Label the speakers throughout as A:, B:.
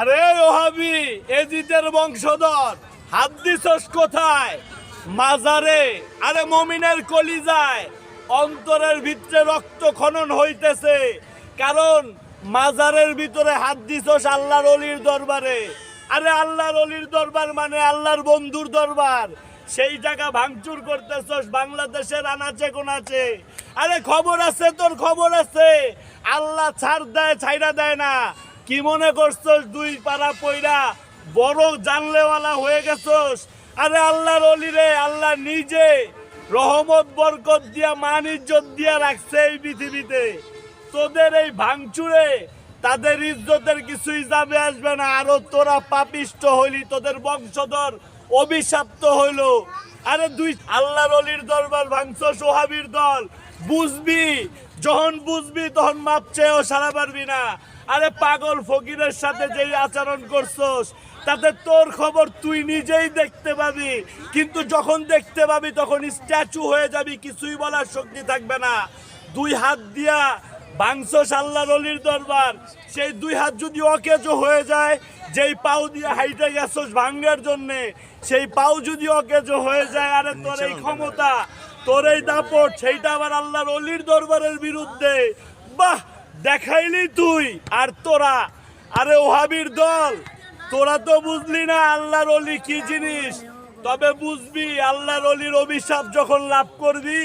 A: আরে ওহাবি, এজিদের বংশধর, হাত দিছস কোথায়? মাজারে, আরে মমিনের কলিজায়, অন্তরের ভিতরে রক্ত খনন হইতেছে। কারণ মাজারের ভিতরে হাত দিছস আল্লাহর অলির দরবারে। আরে আল্লাহর অলির দরবার মানে আল্লাহর বন্ধুর দরবার। সেই জায়গা ভাঙচুর করতেছস বাংলাদেশের আনাচে কোনাচে আরে খবর আছে, তোর খবর আছে। আল্লাহ ছাড় দেয় ছাইরা দেয় না। কি মনে করছস দুই পাড়া পইরা? বড় জানলেওয়ালা হয়ে গেছস। আরে আল্লাহর অলিরে আল্লাহ নিজে রহমত, বরকত দিয়া, মান ইজ্জত দিয়া রাখছে এই পৃথিবীতে। তোদের এই ভাঙচুরে তাদের ইজ্জতের কিছুই যাবে আসবে না। আরও তোরা পাপিষ্ট হইলি, তোদের বংশধর অভিশাপ্ত হইল। আরে দুই, আল্লাহর অলির দরবার ভাঙছ, সোহাবির দল। বুঝবি যখন বুঝবি তখন মাপ চেয়েও সারা পারবি না। আরে পাগল ফকিরের সাথে যেই আচরণ করছস তাতে তোর খবর তুই নিজেই দেখতে পাবি। কিন্তু যখন দেখতে পাবি তখন স্ট্যাচু হয়ে যাবি কিছুই বলার শক্তি থাকবে না। দুই হাত দিয়া বাংশস আল্লাহর অলির দরবার। সেই দুই হাত যদি অকেজো হয়ে যায় যেই পাও দিয়ে হাইটে গেছস ভাঙ্গার জন্যে সেই পাও যদি অকেজো হয়ে যায় আরে তোর এই ক্ষমতা তোর এই দাপট, সেইটা আবার আল্লাহর অলির দরবারের বিরুদ্ধে। বাহ, দেখাইলি তুই আর তোরা। আরে ওহাবির দল, তোরা তো বুঝলি না আল্লাহর অলি কি জিনিস। তবে বুঝবি আল্লাহর অলির অভিশাপ যখন লাভ করবি,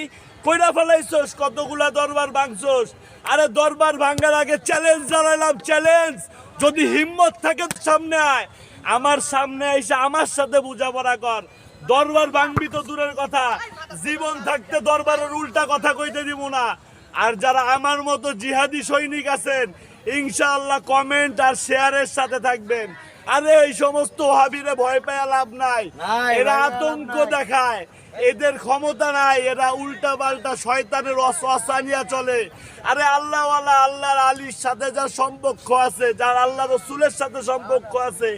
A: কইরা ফেলাইছস, কতগুলা দরবার ভাঙছস। আরে দরবার ভাঙার আগে চ্যালেঞ্জ জানাইলাম চ্যালেঞ্জ যদি হিম্মত থাকে সামনে আয়। আমার সামনে এসে আমার সাথে বোঝাপড়া কর। দরবার ভাঙবি তো দূরের কথা। জীবন থাকতে দরবারের উল্টা কথা কইতে দিব না। আর যারা আমার মতো জিহাদি সৈনিক আছেন ইনশাআল্লাহ কমেন্ট আর শেয়ারের সাথে থাকবেন। আরে এই সমস্ত হাবিরে ভয় পাওয়া লাভ নাই। এরা আতঙ্ক দেখায়। এদের ক্ষমতা নাই এরা উল্টা পাল্টা শয়তানের অসানিয়া চলে। আরে আল্লাহ আল্লাহর আলীর সাথে যার সম্পর্ক আছে যার আল্লাহ রসুলের সাথে সম্পর্ক আছে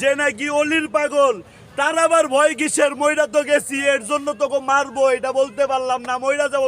A: যে নাকি অলির পাগল তার আবার ভয় কিসের? ময়রা তো গেছি, এর জন্য তোকে মারবো, এটা বলতে পারলাম না। ময়রা যাব